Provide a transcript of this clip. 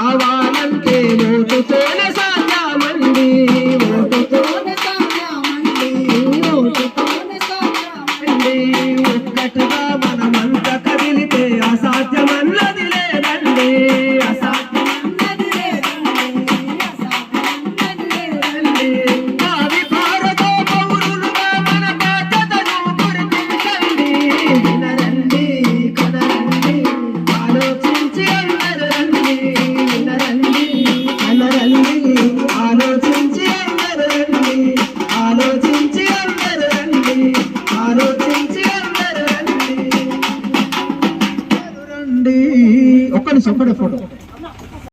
కావాలంటే ఓటుతోనే సాధ్యమండి. ఓటుతోనే సాధ్యమండి. ఓటుతోనే సాధ్యమండి. ఒక్కటగా మనమంతా కదిలితే అసాధ్యం. చూడండి ఒక్క నిమిషం ఫోటో